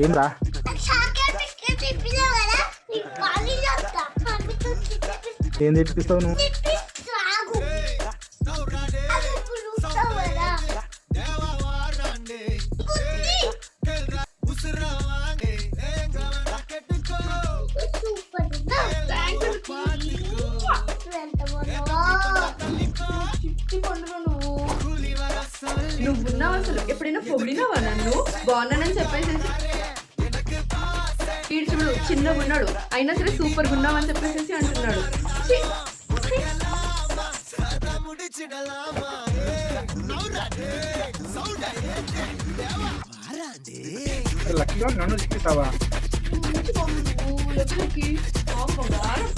ఏం రా ఏం తెప్పిస్తావు నువ్వు? తిప్పిస్తా నువ్వు ఉన్నావు అసలు? ఎప్పుడైనా పొగిడినావా నన్ను? బాగున్నానని చెప్పేసి వీడు చూడు చిన్నగా ఉన్నాడు అయినా సరే సూపర్గా ఉన్నావు అని చెప్పేసి అంటున్నాడు! లక్కీగా నన్ను తెచ్చిస్తావా నువ్వు ఎక్కడికి? ఆ బంగారం.